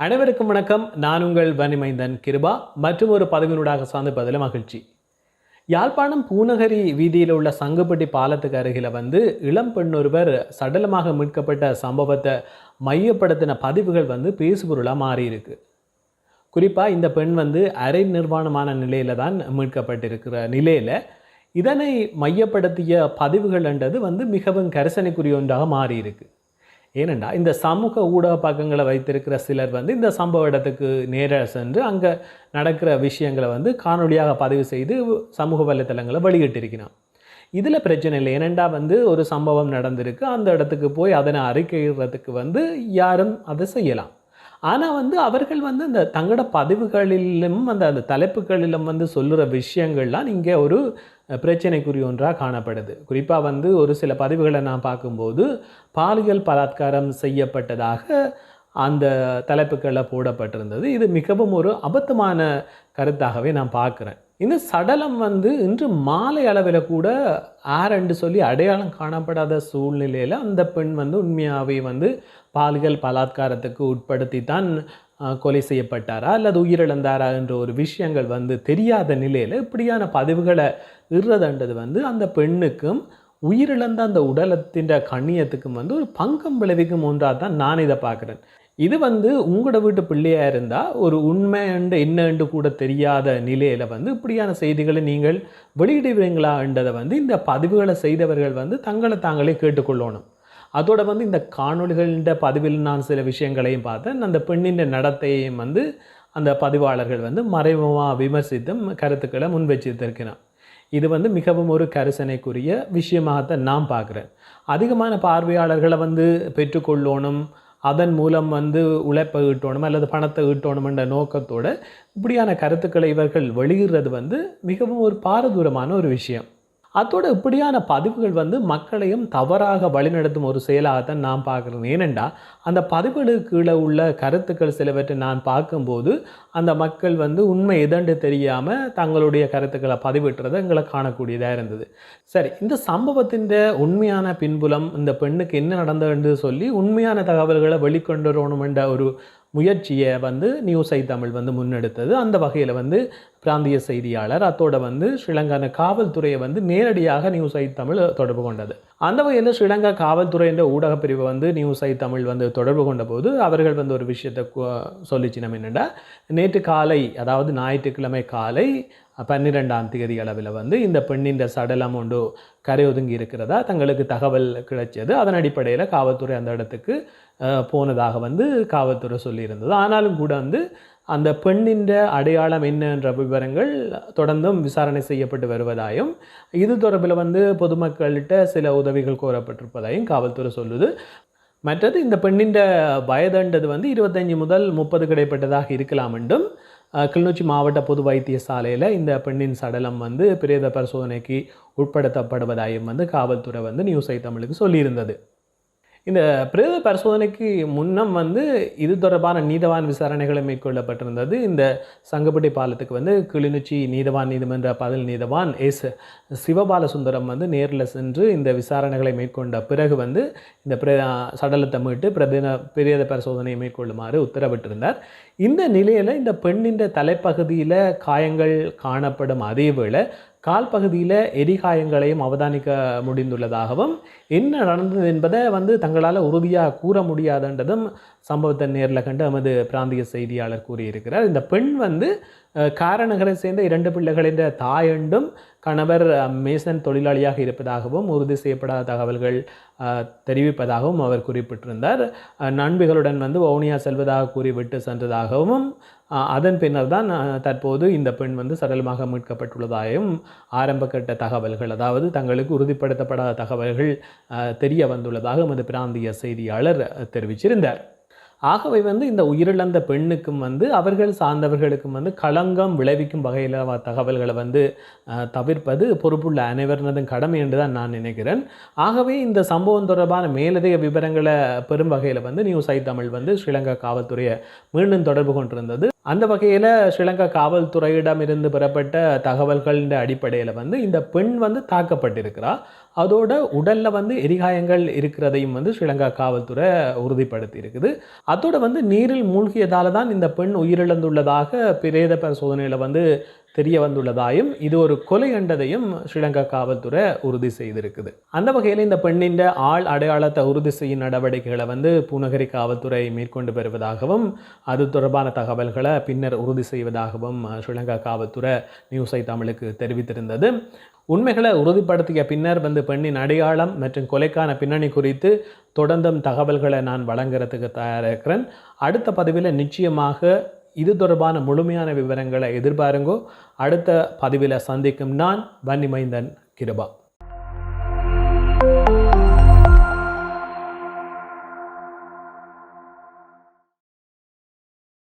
அனைவருக்கும் வணக்கம். நான் உங்கள் வனிமைந்தன் கிருபா. மற்றும் ஒரு பதவியினூடாக சந்திப்பதில் மகிழ்ச்சி. யாழ்ப்பாணம் பூநகரி வீதியில் உள்ள சங்குப்பட்டி பாலத்துக்கு அருகில் வந்து இளம் பெண் ஒருவர் சடலமாக மீட்கப்பட்ட சம்பவத்தை மையப்படுத்தின பதிவுகள் வந்து பேசுபொருளாக மாறியிருக்கு. குறிப்பாக இந்த பெண் வந்து அரை நிர்வாணமான நிலையில் தான் மீட்கப்பட்டிருக்கிற நிலையில் இதனை மையப்படுத்திய பதிவுகள் என்றது வந்து மிகவும் கரிசனைக்குரிய ஒன்றாக மாறியிருக்கு. ஏனெண்டா இந்த சமூக ஊடக பக்கங்களை வைத்திருக்கிற சிலர் வந்து இந்த சம்பவ இடத்துக்கு நேராக சென்று அங்கே நடக்கிற விஷயங்களை வந்து காணொளியாக பதிவு செய்து சமூக வலைத்தளங்களை வெளியிட்டிருக்கிறான். இதில் பிரச்சனை இல்லை. ஏனெண்டா வந்து ஒரு சம்பவம் நடந்திருக்கு. அந்த இடத்துக்கு போய் அதனை அறிக்கையிடுறதுக்கு வந்து யாரும் அதை செய்யலாம். ஆனால் வந்து அவர்கள் வந்து அந்த தங்களோட பதிவுகளிலும் அந்த அந்த தலைப்புகளிலும் வந்து சொல்லுற விஷயங்கள்லாம் இங்கே ஒரு பிரச்சனைக்குரிய ஒன்றாக காணப்படுது. குறிப்பாக வந்து ஒரு சில பதிவுகளை நான் பார்க்கும்போது பாலியல் பலாத்காரம் செய்யப்பட்டதாக அந்த தலைப்புகளை போடப்பட்டிருந்தது. இது மிகவும் ஒரு அபத்தமான கருத்தாகவே நான் பார்க்குறேன். இந்த சடலம் வந்து இன்று மாலை அளவில் கூட ஆரண்டு சொல்லி அடையாளம் காணப்படாத சூழ்நிலையில் அந்த பெண் வந்து உண்மையாகவே வந்து பாலியல் பலாத்காரத்துக்கு உட்படுத்தி தான் கொலை செய்யப்பட்டாரா அல்லது உயிரிழந்தாரா என்ற ஒரு விஷயங்கள் வந்து தெரியாத நிலையில் இப்படியான பதிவுகளை இடுறதுன்றது வந்து அந்த பெண்ணுக்கும் உயிரிழந்த அந்த உடலத்தின் கண்ணியத்துக்கும் வந்து ஒரு பங்கம் விளைவிக்கும் ஒன்றாக தான் நான் இதை பார்க்குறேன். இது வந்து உங்களோட வீட்டு பிள்ளையாக இருந்தால் ஒரு உண்மைண்டு என்னண்டு கூட தெரியாத நிலையில் வந்து இப்படியான செய்திகளை நீங்கள் வெளியிடுவீங்களான்றதை வந்து இந்த பதிவுகளை செய்தவர்கள் வந்து தங்களை தாங்களே கேட்டுக்கொள்ளணும். அதோட வந்து இந்த காணொளிகளின் பதிவில் நான் சில விஷயங்களையும் பார்த்தேன். அந்த பெண்ணின் நடத்தையையும் வந்து அந்த பதிவாளர்கள் வந்து மறைமுகமாக விமர்சித்தும் கருத்துக்களை முன்வச்சிருக்கிறான் இது வந்து மிகவும் ஒரு கரிசனைக்குரிய விஷயமாகத்தான் நான் பார்க்குறேன். அதிகமான பார்வையாளர்களை வந்து பெற்றுக்கொள்ளணும் அதன் மூலம் வந்து உழைப்பை ஈட்டணும் அல்லது பணத்தை ஈட்டணுமென்ற நோக்கத்தோடு இப்படியான கருத்துக்களை இவர்கள் வெளியிடுறது வந்து மிகவும் ஒரு பாரதூரமான ஒரு விஷயம். அதோட இப்படியான பதிவுகள் வந்து மக்களையும் தவறாக வழிநடத்தும் ஒரு செயலாகத்தான் நான் பார்க்குறேன். ஏனெண்டா அந்த பதிவுகளுக்கு கீழே உள்ள கருத்துக்கள் சிலவற்றை நான் பார்க்கும்போது அந்த மக்கள் வந்து உண்மை எதண்டு தெரியாமல் தங்களுடைய கருத்துக்களை பதிவிட்டுறதை எங்களை காணக்கூடியதாக இருந்தது. சரி இந்த சம்பவத்தின் உண்மையான பின்புலம் இந்த பெண்ணுக்கு என்ன நடந்ததுன்னு சொல்லி உண்மையான தகவல்களை வெளிக்கொண்டு வரணும் என்ற ஒரு முயற்சியை வந்து நியூஸ் ஐ தமிழ் வந்து முன்னெடுத்தது. அந்த வகையில் வந்து பிராந்திய செய்தியாளர். அத்தோட வந்து ஸ்ரீலங்கான காவல்துறையை வந்து நேரடியாக நியூஸ் ஐ தமிழ் தொடர்பு கொண்டது. அந்த வகையில் ஸ்ரீலங்கா காவல்துறை என்ற ஊடகப் பிரிவு வந்து நியூஸ் ஐ தமிழ் வந்து தொடர்பு கொண்ட போது அவர்கள் வந்து ஒரு விஷயத்தை கு- சொல்லிச்சு நம்ம என்னென்னா நேற்று காலை அதாவது ஞாயிற்றுக்கிழமை காலை பன்னிரெண்டாம் தேதி அளவில் வந்து இந்த பெண்ணின் சடலம் ஒன்று கரை ஒதுங்கி இருக்கிறதா தங்களுக்கு தகவல் கிடைச்சது அதன் அடிப்படையில் காவல்துறை அந்த இடத்துக்கு போனதாக வந்து காவல்துறை சொல்லியிருந்தது. ஆனாலும் கூட வந்து அந்த பெண்ணின் அடையாளம் என்னன்ற விவரங்கள் தொடர்ந்தும் விசாரணை செய்யப்பட்டு வருவதாயும் இது தொடர்பில் வந்து பொதுமக்கள்கிட்ட சில உதவிகள் கோரப்பட்டிருப்பதாயும் காவல்துறை சொல்லுது. மற்றது இந்த பெண்ணின் வயதுன்றது வந்து இருபத்தஞ்சி முதல் முப்பது கிடைப்பட்டதாக இருக்கலாம் என்றும் கிளிநொச்சி மாவட்ட பொது வைத்தியசாலையில் இந்த பெண்ணின் சடலம் வந்து பிரேத பரிசோதனைக்கு உட்படுத்தப்படுவதாயும் வந்து காவல்துறை வந்து நியூஸ் ஐ தமிழுக்கு சொல்லியிருந்தது. இந்த பிரேத பரிசோதனைக்கு முன்னம் வந்து இது தொடர்பான நீதவான் விசாரணைகளை மேற்கொள்ளப்பட்டிருந்தது. இந்த சங்கப்பட்டி பாலத்துக்கு வந்து கிளிநொச்சி நீதவான் நீதிமன்ற பதில் நீதவான் எஸ். சிவபாலசுந்தரம் வந்து நேரில் சென்று இந்த விசாரணைகளை மேற்கொண்ட பிறகு வந்து இந்த பிரே சடலத்தை மீட்டு பிரதின பிரேத பரிசோதனையை மேற்கொள்ளுமாறு உத்தரவிட்டிருந்தார். இந்த நிலையில் இந்த பெண்ணின் தலைப்பகுதியில் காயங்கள் காணப்படும் அதே வேளை கால் பகுதியில் எரிகாயங்களையும் அவதானிக்க முடிந்துள்ளதாகவும் என்ன நடந்தது என்பதை வந்து தங்களால் உறுதியாக கூற முடியாதுன்றதும் சம்பவத்தை நேரில் கண்டு எமது பிராந்திய செய்தியாளர் கூறியிருக்கிறார். இந்த பெண் வந்து காரநகரை சேர்ந்த இரண்டு பிள்ளைகளின் தாய் என்றும் கணவர் மேசன் தொழிலாளியாக இருப்பதாகவும் உறுதி செய்யப்படாத தகவல்கள் தெரிவிப்பதாகவும் அவர் குறிப்பிட்டிருந்தார். நண்பிகளுடன் வந்து வவுனியா செல்வதாக கூறிவிட்டு சென்றதாகவும் அதன் பின்னர் தான் தற்போது இந்த பெண் வந்து சடலமாக மீட்கப்பட்டுள்ளதாகவும் ஆரம்பக்கட்ட தகவல்கள் அதாவது தங்களுக்கு உறுதிப்படுத்தப்படாத தகவல்கள் தெரிய வந்துள்ளதாக எமது பிராந்திய செய்தியாளர் தெரிவிச்சிருந்தார். ஆகவே வந்து இந்த உயிரிழந்த பெண்ணுக்கும் வந்து அவர்கள் சார்ந்தவர்களுக்கும் வந்து களங்கம் விளைவிக்கும் வகையில் தகவல்களை வந்து தவிர்ப்பது பொறுப்புள்ள அனைவரினதும் கடமை என்று தான் நான் நினைக்கிறேன். ஆகவே இந்த சம்பவம் தொடர்பான மேலதிக விவரங்களை பெறும் வகையில் வந்து நியூஸ் ஐ தமிழ் வந்து ஸ்ரீலங்கா காவல்துறையை மீண்டும் தொடர்பு கொண்டிருந்தது. அந்த வகையில் ஸ்ரீலங்கா காவல்துறையிடம் இருந்து பெறப்பட்ட தகவல்களின் அடிப்படையில் வந்து இந்த பெண் வந்து தாக்கப்பட்டிருக்கிறார் அதோட உடலில் வந்து எரிகாயங்கள் இருக்கிறதையும் வந்து ஸ்ரீலங்கா காவல்துறை உறுதிப்படுத்தி இருக்குது அதோட வந்து நீரில் மூழ்கியதால் தான் இந்த பெண் உயிரிழந்துள்ளதாக பிரேத பரிசோதனையில் வந்து தெரிய வந்துள்ளதாயும் இது ஒரு கொலை என்றதையும் ஸ்ரீலங்கா காவல்துறை உறுதி செய்திருக்குது. அந்த வகையில் இந்த பெண்ணின் ஆள் அடையாளத்தை உறுதி செய்யும் நடவடிக்கைகளை வந்து பூநகரி காவல்துறை மேற்கொண்டு வருவதாகவும் அது தொடர்பான தகவல்களை பின்னர் உறுதி செய்வதாகவும் ஸ்ரீலங்கா காவல்துறை நியூஸை தமிழுக்கு தெரிவித்திருந்தது. உண்மைகளை உறுதிப்படுத்திய பின்னர் வந்து பெண்ணின் அடையாளம் மற்றும் கொலைக்கான பின்னணி குறித்து தொடர்ந்தும் தகவல்களை நான் வழங்குறதுக்கு தயாராக இருக்கிறேன் அடுத்த பதிவில் நிச்சயமாக இது தொடர்பான முழுமையான விவரங்களை எதிர்பாருங்கோ. அடுத்த பதிவில் சந்திக்கும் நான் வன்னிமைந்தன் கிருபா.